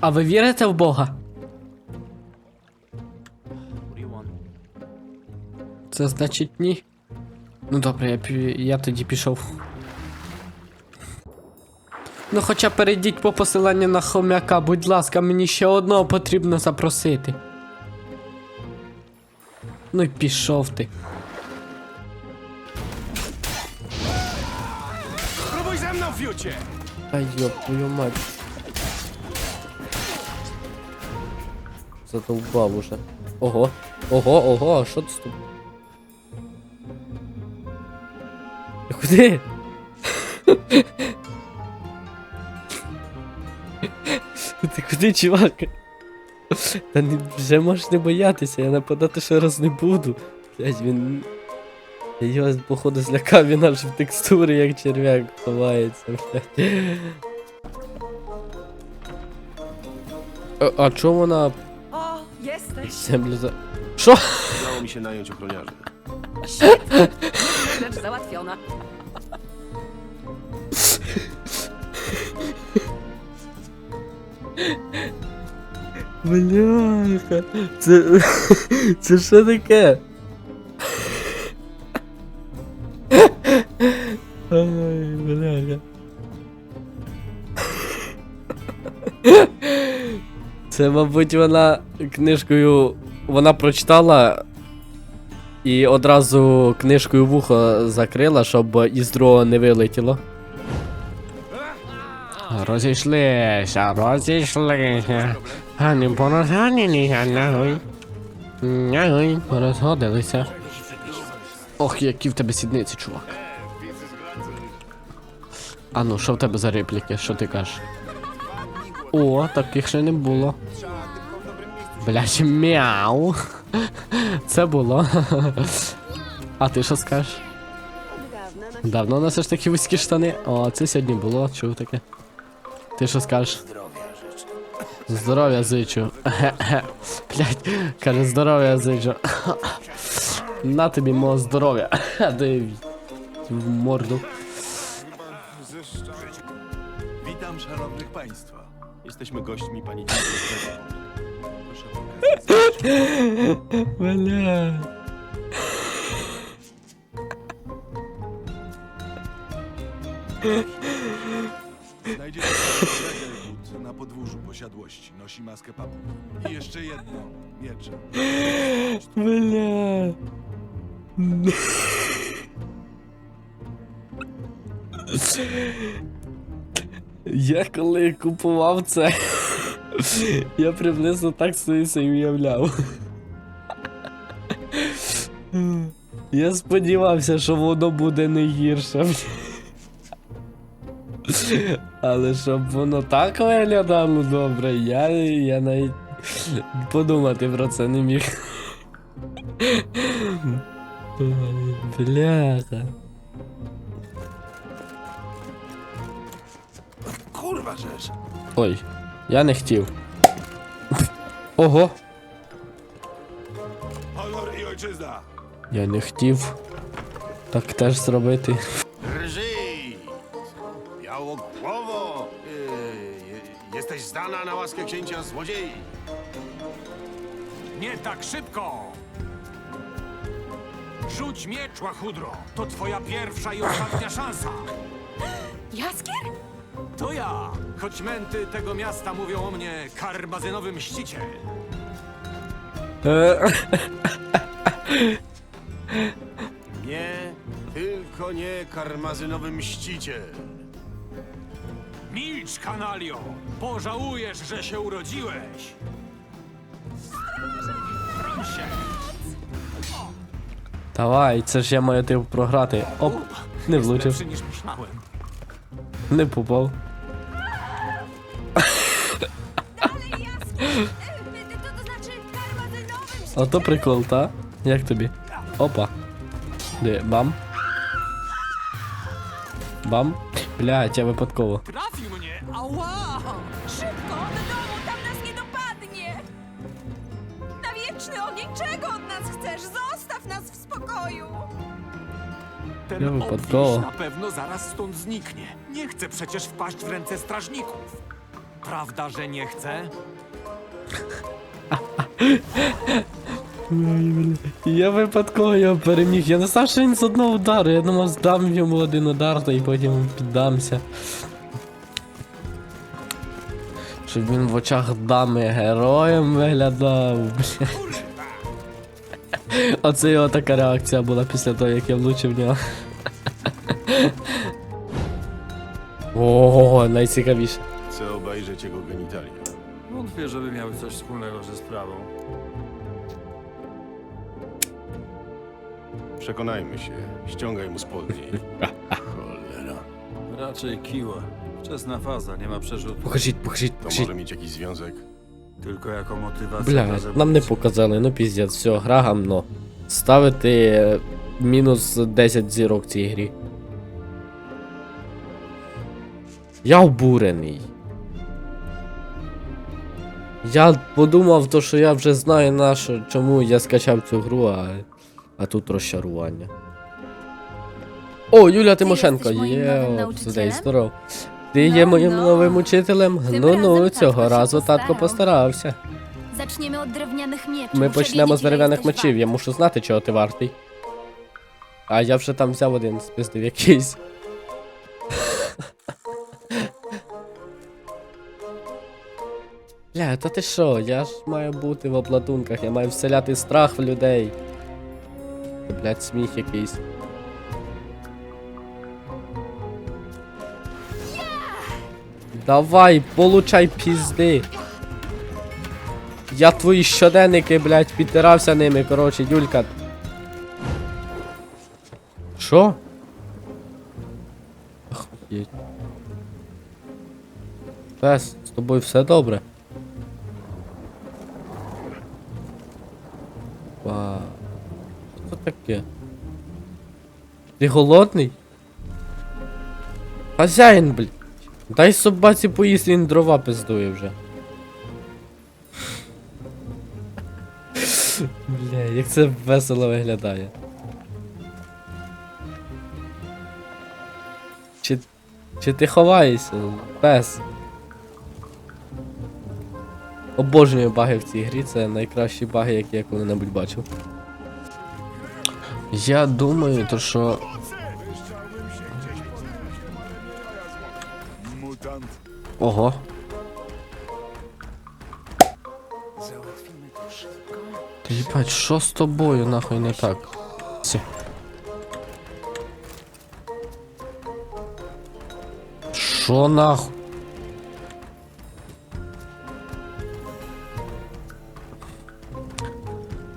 А ви вірите в Бога? Це значить ні. Ну добре, я, я тоді пішов. Ну хоча перейдіть по посиланню на хомяка, будь ласка, мені ще одного потрібно запросити. Ну й пішов ти. Spróbuj ze mną, fiucie! Та йоп, твою мать. Задовбав уже. Ого. Ого, ого, а що це тут? Куди? Ти куди, чувак? Та не, вже можеш не боятися, я нападати ще раз не буду. Блять, він. Я його, походу, злякав, він аж в текстури, як черв'як ховається, блять. А, а чого вона jesteś! землю за. Що? Udało mi się nająć ochroniarzy. Świetnie! Rzecz załatwiona. Бляха. Це. Це що таке? Це, мабуть, вона книжкою. Вона прочитала і одразу книжкою вухо закрила, щоб із другого не вилетіло. Розійшлися, розійшлися. А не порозганілися, нагой. Нагой, порозгодилися. Ох, які в тебе сідниці, чувак. А ну, що в тебе за репліки, що ти кажеш? О, таких ще не було. Блядь, мяу. Це було. А ти що скажеш? Давно носиш такі вузькі штани? О, це сьогодні було, чув таке. Ти що скажеш? Здоров'я зичу. Блять, каже, здоров'я зичу. На тобі мого здоров'я. Дай в морду. Witam szanownych państwa. jesteśmy gośćmi pani Dzięciołowskiej. Proszę o na podwórzu posiadłości. Nosi maskę papu. I jeszcze jedną. Mieczem. Bla. Я коли купував це, я приблизно так собі це уявляв. Я сподівався, що воно буде не гірше. Але щоб воно так виглядало добре, я, я навіть подумати про це не міг. Бляха. Oj, ja nie chciał. Oho. Honor i ojczyzna. Ja nie chciał. Tak też zrobity. Drżyj! Białogłowo! Yy, jesteś zdana na łaskę księcia złodziei. Nie tak szybko! Rzuć miecz, łachudro! To twoja pierwsza i ostatnia szansa! Jaskier? To ja! Choć męty tego miasta mówią o mnie karmazynowy mściciel. Е, Nie, tylko nie karmazynowy mściciel. Milcz, kanalio! Pożałujesz, że się urodziłeś! Broń się! Давай, це ж я маю типу програти. Оп, не Jest влучив, lepszy niż myślałem. не попав. karmazynowym А то прикол, та? Як тобі? Опа. Де, бам. Бам. Блядь, я випадково. Trafił mnie! Ała! Szybko, do domu, tam nas nie dopadnie! Na wieczny ogień, czego od nas chcesz? Zostaw nas w spokoju! Ten Ja wypadkowo. obwieś na pewno zaraz stąd zniknie. Nie chcę przecież wpaść w ręce strażników. Prawda, że nie chce? Я випадково його переміг. Я не знав, що він з одного удару. Я думав, здам йому один удар, та і потім піддамся. Щоб він в очах дами героєм виглядав. бля. Оце його така реакція була після того, як я влучив в нього. Ого, найцікавіше. Chcę obejrzeć jego genitalia. Wątpię, żeby miały coś wspólnego ze sprawą. Przekonajmy się. Ściągaj mu spodnie. Cholera. Raczej kiła. Wczesna faza, nie ma przerzutu. Покажіть, покажіть, To покажіть. może mieć jakiś związek? Tylko jako motywacja Бля, dla нам не zabójcy. показали, ну піздець, все, гра гамно. Ставити е, мінус 10 зірок цій грі. Я обурений. Я подумав, то, що я вже знаю на що, чому я скачав цю гру, а, а тут розчарування. О, Юля Тимошенко, є, здесь, здоров. Ти є моїм новим учителем? Ну ну, цього разу татко постарався. Ми почнемо з дерев'яних мечів, я мушу знати, чого ти вартий. А я вже там взяв один, спиздив якийсь. Бля, та ти що, я ж маю бути в обладунках, я маю вселяти страх в людей. Блядь, сміх якийсь. Давай, получай пізди. Я твої щоденники, блядь, підтирався ними, коротше, Юлька. Що? Охуєть. Пес, з тобою все добре. Вау. Таке? Ти голодний? Хазяїн, блядь. Дай собаці поїсти, він дрова пиздує вже. Бля, як це весело виглядає. Чи, чи ти ховаєшся? Пес. Обожнюю баги в цій грі, це найкращі баги, які я коли-небудь бачив. Я думаю, то що. Ого. Ти їбать, що з тобою нахуй не так? Сі. Що нахуй?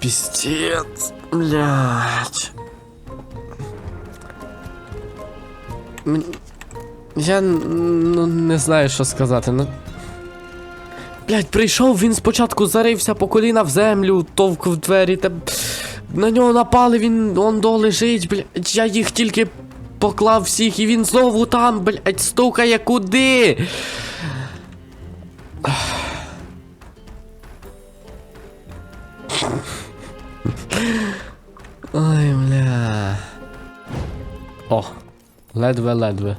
Пиздец, блядь. М- Я ну, не знаю, що сказати. Ну... Блять, прийшов, він спочатку зарився по коліна в землю, товк в двері, та на нього напали, він он до лежить, блять, я їх тільки поклав всіх, і він знову там, блять, стукає куди. Ледве-ледве.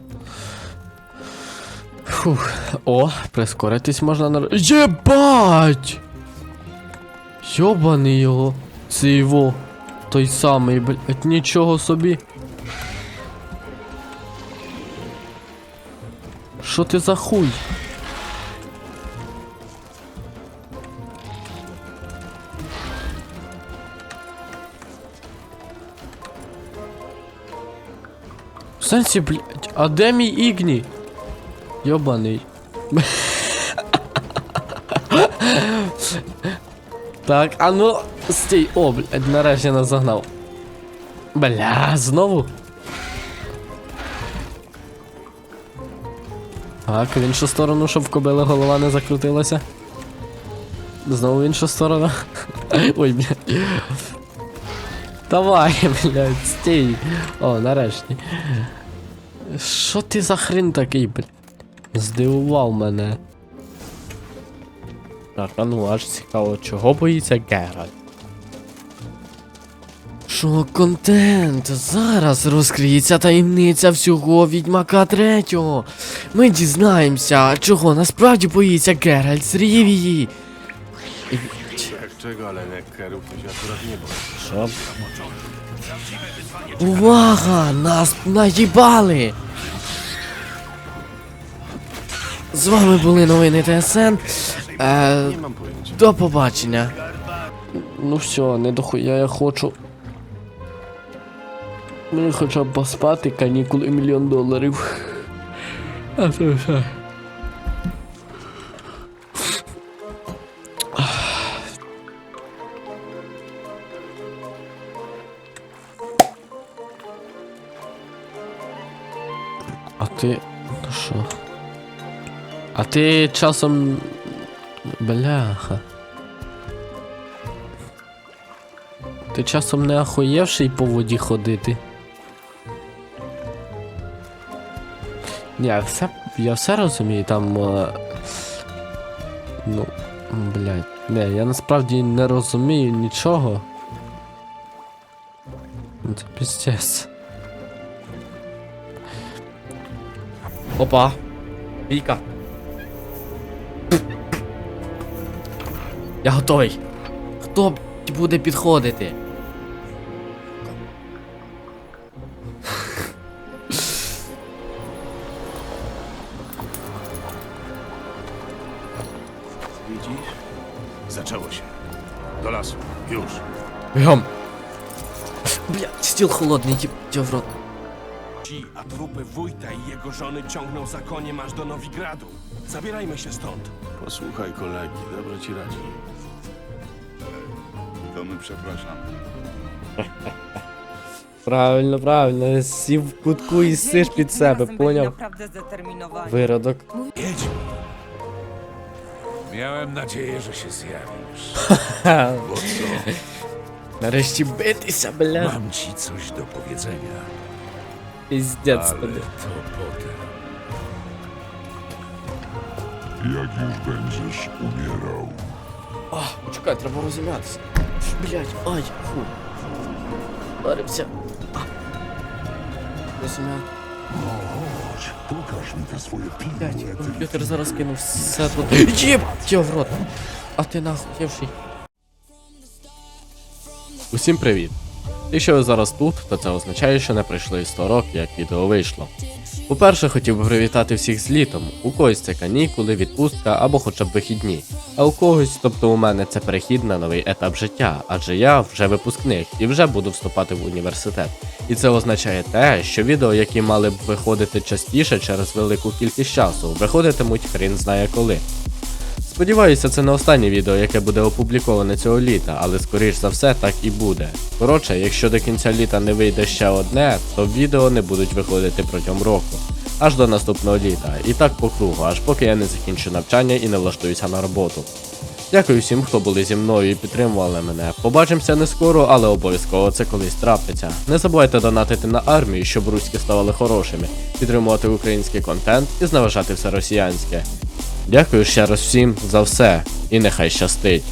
Фух. О, прискоритись можна на. Єбать! Йобаний його. Це його. Той самий, блядь, нічого собі. Що ти за хуй? Сенсі, блядь, а де мій Ігні? Йобаний. так, а ну, стій, о, блядь, нарешті нас загнав. Бля, знову. Так, в іншу сторону, щоб в кобили голова не закрутилася. Знову в іншу сторону. Ой, блядь. Давай, блядь, стій. О, нарешті. Що ти за хрін такий, блядь? Здивував мене. Так, а ну аж цікаво, чого боїться Геральт? Що контент? Зараз розкриється таємниця всього відьмака третього. Ми дізнаємося, чого насправді боїться Геральт з Рівії. Czego, ale to się akurat nie. Що? Увага! Нас наїбали! З вами були новини ТСН. Е, до побачення. Ну все, не дохуя я хочу. Мені хоча б поспати, канікули мільйон доларів. А це все. А ти часом. Бляха. Ти часом не ахуєвший по воді ходити. Ні, все, я все розумію, там. е, ну, блядь. Не, я насправді не розумію нічого. Ну, Це піздець. Опа. Віка. Я готовий. Хто буде підходити? Widzisz? Zaczęło się. Do lasu. Już. Бігом. Блядь, стіл холодний, їб в рот. Ci, a trupy wójta i jego żony ciągną za koniem aż do Nowigradu. Zabierajmy się stąd. Posłuchaj kolegi, dobrze ci radzi. To my przepraszamy. Правильно, правильно. Сів в кутку і сиш під себе, поняв? Naprawdę zdeterminowani. Виродок. Jedźmy. Miałem nadzieję, że się zjawisz. Нарешті битися, бля. Mam ci coś do powiedzenia, Піздець ale тобі. to potem. Jak już będziesz umierał, А, почекай, треба розім'ятися. Блять, ай, фу. Swoje Блять, комп'ютер зараз кинув все тут. Єб! Тя в рот. А ти нахуєвший. Усім привіт. Якщо ви зараз тут, то це означає, що не пройшло і 100 років, як відео вийшло. По-перше, хотів би привітати всіх з літом. У когось це канікули, відпустка або хоча б вихідні. А у когось, тобто у мене, це перехід на новий етап життя, адже я вже випускник і вже буду вступати в університет. І це означає те, що відео, які мали б виходити частіше через велику кількість часу, виходитимуть хрін знає коли. Сподіваюся, це не останнє відео, яке буде опубліковане цього літа, але скоріш за все так і буде. Коротше, якщо до кінця літа не вийде ще одне, то відео не будуть виходити протягом року. Аж до наступного літа. І так по кругу, аж поки я не закінчу навчання і не влаштуюся на роботу. Дякую всім, хто були зі мною і підтримували мене. Побачимося не скоро, але обов'язково це колись трапиться. Не забувайте донатити на армію, щоб руські ставали хорошими, підтримувати український контент і зневажати все росіянське. Дякую ще раз всім за все і нехай щастить.